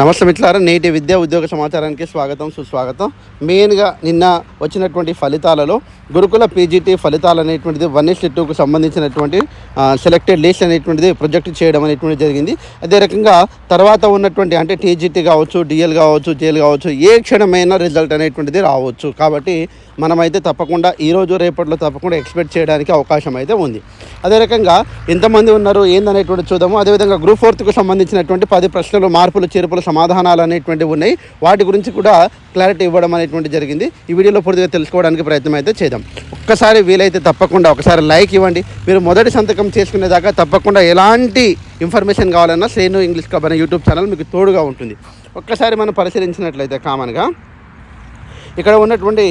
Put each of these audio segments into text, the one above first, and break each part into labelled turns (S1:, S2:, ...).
S1: నమస్తే మిత్రులారా నేటి విద్యా ఉద్యోగ సమాచారానికి స్వాగతం సుస్వాగతం. మెయిన్గా నిన్న వచ్చినటువంటి ఫలితాలలో గురుకుల పీజీటీ ఫలితాలు అనేటువంటిది వన్ ఎస్ టూకు సంబంధించినటువంటి సెలెక్టెడ్ లిస్ట్ అనేటువంటిది ప్రొజెక్ట్ చేయడం అనేటువంటిది జరిగింది. అదే రకంగా తర్వాత ఉన్నటువంటి అంటే టీజీటీ కావచ్చు డిఎల్ కావచ్చు జేఎల్ కావచ్చు ఏ క్షణమైనా రిజల్ట్ అనేటువంటిది రావచ్చు. కాబట్టి మనమైతే తప్పకుండా ఈరోజు రేపట్లో తప్పకుండా ఎక్స్పెక్ట్ చేయడానికి అవకాశం అయితే ఉంది. అదే రకంగా ఎంతమంది ఉన్నారు ఏందనేటువంటి చూద్దాము. అదేవిధంగా గ్రూప్ ఫోర్త్కు సంబంధించినటువంటి పది ప్రశ్నలు మార్పులు చేర్పులు సమాధానాలు అనేటువంటివి ఉన్నాయి. వాటి గురించి కూడా క్లారిటీ ఇవ్వడం అనేటువంటి జరిగింది. ఈ వీడియోలో పూర్తిగా తెలుసుకోవడానికి ప్రయత్నం అయితే చేద్దాం. ఒక్కసారి వీలైతే తప్పకుండా ఒకసారి లైక్ ఇవ్వండి. మీరు మొదటి సంతకం చేసుకునేదాకా తప్పకుండా ఎలాంటి ఇన్ఫర్మేషన్ కావాలన్నా శ్రేణు ఇంగ్లీష్ కబ్ అనే యూట్యూబ్ ఛానల్ మీకు తోడుగా ఉంటుంది. ఒక్కసారి మనం పరిశీలించినట్లయితే కామన్గా ఇక్కడ ఉన్నటువంటి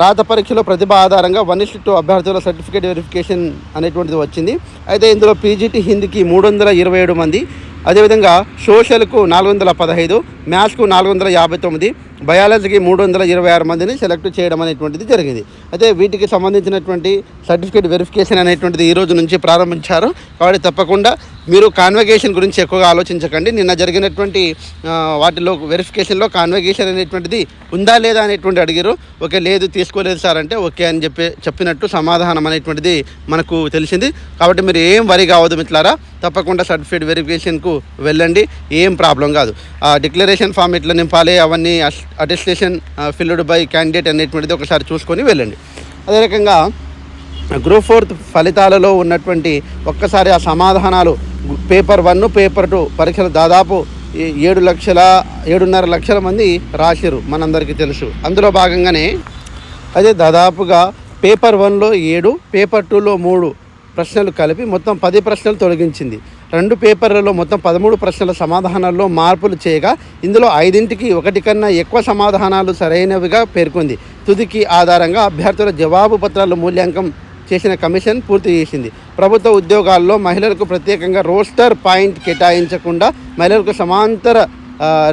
S1: రాత పరీక్షలో ప్రతిభ ఆధారంగా వన్ ఇస్ టూ అభ్యర్థుల సర్టిఫికేట్ వెరిఫికేషన్ అనేటువంటిది వచ్చింది. అయితే ఇందులో పీజీటీ హిందీకి మూడు వందల ఇరవై ఏడు మంది అదేవిధంగా సోషల్కు నాలుగు వందల పదహైదు మ్యాథ్స్కు నాలుగు వందల యాభై తొమ్మిది బయాలజీకి మూడు వందల ఇరవై ఆరు మందిని సెలెక్ట్ చేయడం అనేటువంటిది జరిగింది. అయితే వీటికి సంబంధించినటువంటి సర్టిఫికేట్ వెరిఫికేషన్ అనేటువంటిది ఈ రోజు నుంచి ప్రారంభించారు. కాబట్టి తప్పకుండా మీరు కాన్వకేషన్ గురించి ఎక్కువగా ఆలోచించకండి. నిన్న జరిగినటువంటి వాటిలో వెరిఫికేషన్లో కాన్వకేషన్ అనేటువంటిది ఉందా లేదా అనేటువంటి అడిగారు. ఓకే లేదు తీసుకోలేదు సార్ అంటే ఓకే అని చెప్పి చెప్పినట్టు సమాధానం అనేటువంటిది మనకు తెలిసింది. కాబట్టి మీరు ఏం వరి కావద్దు మిత్రులారా. తప్పకుండా సర్టిఫికేట్ వెరిఫికేషన్కు వెళ్ళండి. ఏం ప్రాబ్లం కాదు. ఆ డిక్లరేషన్ ఫామ్ ఎట్లా నింపాలి అవన్నీ అటెస్టేషన్ ఫిల్డ్ బై క్యాండిడేట్ అనేటువంటిది ఒకసారి చూసుకొని వెళ్ళండి. అదే రకంగా గ్రూప్ ఫోర్త్ ఫలితాలలో ఉన్నటువంటి ఒక్కసారి ఆ సమాధానాలు పేపర్ వన్ పేపర్ టూ పరీక్షలు దాదాపు ఏడు లక్షల ఏడున్నర లక్షల మంది రాసిరు మనందరికీ తెలుసు. అందులో భాగంగానే అదే దాదాపుగా పేపర్ వన్లో ఏడు పేపర్ టూలో మూడు ప్రశ్నలు కలిపి మొత్తం పది ప్రశ్నలు తొలగించింది. రెండు పేపర్లలో మొత్తం పదమూడు ప్రశ్నల సమాధానాల్లో మార్పులు చేయగా ఇందులో ఐదింటికి ఒకటి కన్నా ఎక్కువ సమాధానాలు సరైనవిగా పేర్కొంది. తుదికి ఆధారంగా అభ్యర్థుల జవాబు పత్రాలు మూల్యాంకం చేసిన కమిషన్ పూర్తి చేసింది. ప్రభుత్వ ఉద్యోగాల్లో మహిళలకు ప్రత్యేకంగా రోస్టర్ పాయింట్ కేటాయించకుండా మహిళలకు సమాంతర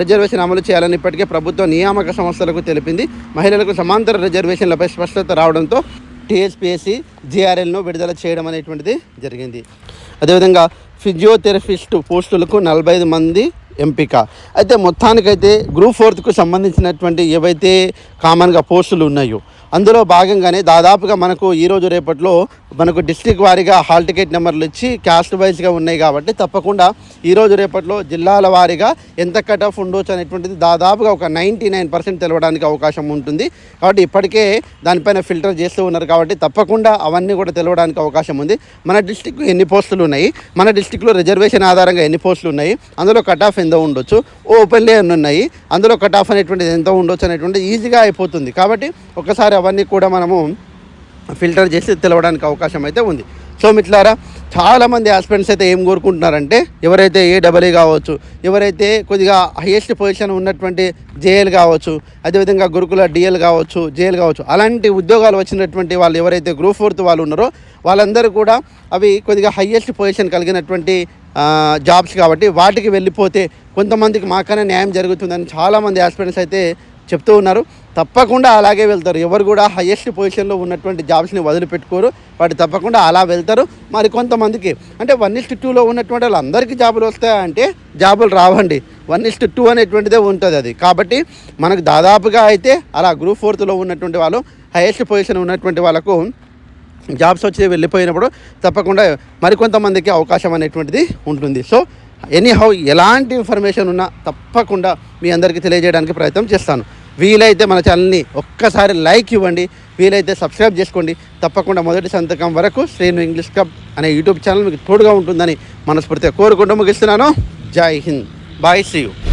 S1: రిజర్వేషన్ అమలు చేయాలని ఇప్పటికే ప్రభుత్వ నియామక సంస్థలకు తెలిపింది. మహిళలకు సమాంతర రిజర్వేషన్లపై స్పష్టత రావడంతో టీఎస్పీఎస్సీ జీఆర్ఎల్ను విడుదల చేయడం అనేటువంటిది జరిగింది. అదేవిధంగా ఫిజియోథెరపిస్ట్ పోస్టులకు నలభై ఐదు మంది ఎంపిక. అయితే మొత్తానికైతే గ్రూప్ ఫోర్త్కు సంబంధించినటువంటి ఏవైతే కామన్గా పోస్టులు ఉన్నాయో అందులో భాగంగానే దాదాపుగా మనకు ఈరోజు రేపట్లో మనకు డిస్టిక్ వారీగా హాల్ టికెట్ నెంబర్లు ఇచ్చి క్యాస్ట్ వైజ్గా ఉన్నాయి కాబట్టి తప్పకుండా ఈరోజు రేపట్లో జిల్లాల వారీగా ఎంత కట్ ఆఫ్ ఉండొచ్చు అనేటువంటిది దాదాపుగా ఒక నైంటీ నైన్ పర్సెంట్ తెలవడానికి అవకాశం ఉంటుంది. కాబట్టి ఇప్పటికే దానిపైన ఫిల్టర్ చేస్తూ ఉన్నారు కాబట్టి తప్పకుండా అవన్నీ కూడా తెలవడానికి అవకాశం ఉంది. మన డిస్టిక్ ఎన్ని పోస్టులు ఉన్నాయి? మన డిస్టిక్లో రిజర్వేషన్ ఆధారంగా ఎన్ని పోస్టులు ఉన్నాయి? అందులో కట్ ఆఫ్ ఎంత ఉండొచ్చు? ఓపెన్లీ ఎన్ని ఉన్నాయి. అందులో కట్ ఆఫ్ అనేటువంటిది ఎంత ఉండొచ్చు అనేటువంటిది ఈజీగా అయిపోతుంది. కాబట్టి ఒకసారి అవన్నీ కూడా మనము ఫిల్టర్ చేసి తెలవడానికి అవకాశం అయితే ఉంది. సో మిట్లారా చాలామంది ఆస్పిరెంట్స్ అయితే ఏం కోరుకుంటున్నారంటే ఎవరైతే ఏ డబల్ఈ కావచ్చు ఎవరైతే కొద్దిగా హైయెస్ట్ పొజిషన్ ఉన్నటువంటి జేఎల్ కావచ్చు అదేవిధంగా గురుకుల డిఎల్ కావచ్చు జేఎల్ కావచ్చు అలాంటి ఉద్యోగాలు వచ్చినటువంటి వాళ్ళు ఎవరైతే గ్రూప్ ఫోర్త్ వాళ్ళు ఉన్నారో వాళ్ళందరూ కూడా అవి కొద్దిగా హైయెస్ట్ పొజిషన్ కలిగినటువంటి జాబ్స్ కాబట్టి వాటికి వెళ్ళిపోతే కొంతమందికి మాకనే న్యాయం జరుగుతుందని చాలామంది ఆస్పిరెంట్స్ అయితే చెప్తూ ఉన్నారు. తప్పకుండా అలాగే వెళ్తారు. ఎవరు కూడా హయ్యెస్ట్ పొజిషన్లో ఉన్నటువంటి జాబ్స్ని వదిలిపెట్టుకోరు. వాటి తప్పకుండా అలా వెళ్తారు. మరి కొంతమందికి అంటే వన్ ఇస్ట్ టూలో ఉన్నటువంటి వాళ్ళందరికీ జాబులు వస్తాయంటే జాబులు రావండి. వన్ ఇస్ట్ టూ అనేటువంటిదే ఉంటుంది అది. కాబట్టి మనకు దాదాపుగా అయితే అలా గ్రూప్ ఫోర్త్లో ఉన్నటువంటి వాళ్ళు హైయెస్ట్ పొజిషన్ ఉన్నటువంటి వాళ్ళకు జాబ్స్ వచ్చి వెళ్ళిపోయినప్పుడు తప్పకుండా మరికొంతమందికి అవకాశం అనేటువంటిది ఉంటుంది. సో ఎనీ హౌ ఎలాంటి ఇన్ఫర్మేషన్ ఉన్నా తప్పకుండా మీ అందరికీ తెలియజేయడానికి ప్రయత్నం చేస్తాను. వీలైతే మన ఛానల్ని ఒక్కసారి లైక్ ఇవ్వండి వీలైతే సబ్స్క్రైబ్ చేసుకోండి. తప్పకుండా మొదటి సంతకం వరకు శ్రీను ఇంగ్లీష్ క్లబ్ అనే యూట్యూబ్ ఛానల్ మీకు తోడుగా ఉంటుందని మనస్ఫూర్తిగా కోరుకుంటూ ముగిస్తున్నాను. జై హింద్. Bye see you